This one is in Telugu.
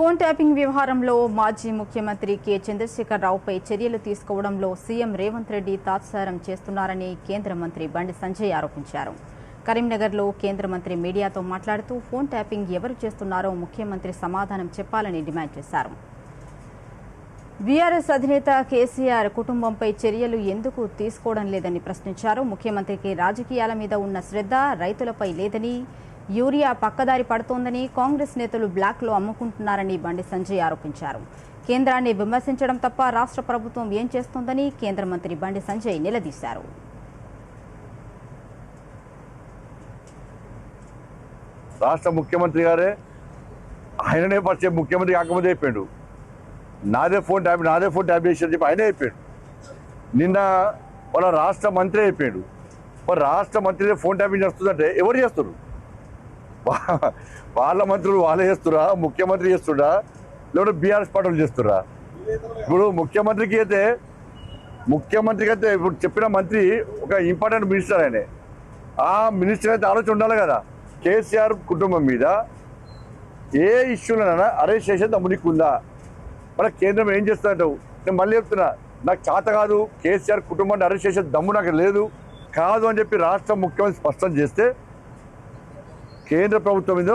ఫోన్ ట్యాపింగ్ వ్యవహారంలో మాజీ ముఖ్యమంత్రి కె. చంద్రశేఖరరావుపై చర్యలు తీసుకోవడంలో సీఎం రేవంత్ రెడ్డి తాత్సారం చేస్తున్నారని కేంద్ర మంత్రి బండి సంజయ్ ఆరోపించారు. కరీంనగర్లో కేంద్ర మంత్రి మీడియాతో మాట్లాడుతూ ఫోన్ ట్యాపింగ్ ఎవరు చేస్తున్నారో ముఖ్యమంత్రి సమాధానం చెప్పాలని డిమాండ్ చేశారు. బీఆర్ఎస్ అధినేత కేసీఆర్ కుటుంబంపై చర్యలు ఎందుకు తీసుకోవడం లేదని ప్రశ్నించారు. ముఖ్యమంత్రికి రాజకీయాల మీద ఉన్న శ్రద్ధ రైతులపై లేదని యూరియా పక్కదారి పడుతోందని కాంగ్రెస్ నేతలు బ్లాక్లో అమ్ముకుంటున్నారని బండి సంజయ్ ఆరోపించారు. కేంద్రాన్ని విమర్శించడం తప్ప రాష్ట్ర ప్రభుత్వం ఏం చేస్తోందని కేంద్ర మంత్రి బండి సంజయ్ నిలదీశారు. రాష్ట్ర ముఖ్యమంత్రి గారే ఆయననే పరిచయం ముఖ్యమంత్రి కాకముందే అయిపోయాడు నాదే ఫోన్ ట్యాబ్ నాదే ఫోన్ ట్యాబ్ చేసి చెప్పి ఆయనే అయిపోయాడు నిన్న వాళ్ళ రాష్ట్ర మంత్రి అయిపోయాడు మరి రాష్ట్ర మంత్రి ఫోన్ ట్యాపింగ్ చేస్తుందంటే ఎవరు చేస్తారు వాళ్ళ మంత్రులు వాళ్ళే చేస్తురా ముఖ్యమంత్రి చేస్తుడా లేకుంటే బీఆర్ఎస్ పార్టీ చేస్తురా ఇప్పుడు ముఖ్యమంత్రికి అయితే ముఖ్యమంత్రికి అయితే ఇప్పుడు చెప్పిన మంత్రి ఒక ఇంపార్టెంట్ మినిస్టర్ ఆయనే. ఆ మినిస్టర్ అయితే ఆలోచన ఉండాలి కదా. కేసీఆర్ కుటుంబం మీద ఏ ఇష్యూలనైనా అరెస్ట్ చేసే దమ్ము మరి మన కేంద్రం ఏం చేస్తుందంటావు నేను మళ్ళీ చెప్తున్నా నాకు చేత కాదు కేసీఆర్ కుటుంబాన్ని అరెస్ట్ చేసే దమ్ము నాకు లేదు కాదు అని చెప్పి రాష్ట్ర ముఖ్యమంత్రి స్పష్టం చేస్తే కేంద్ర ప్రభుత్వం మీద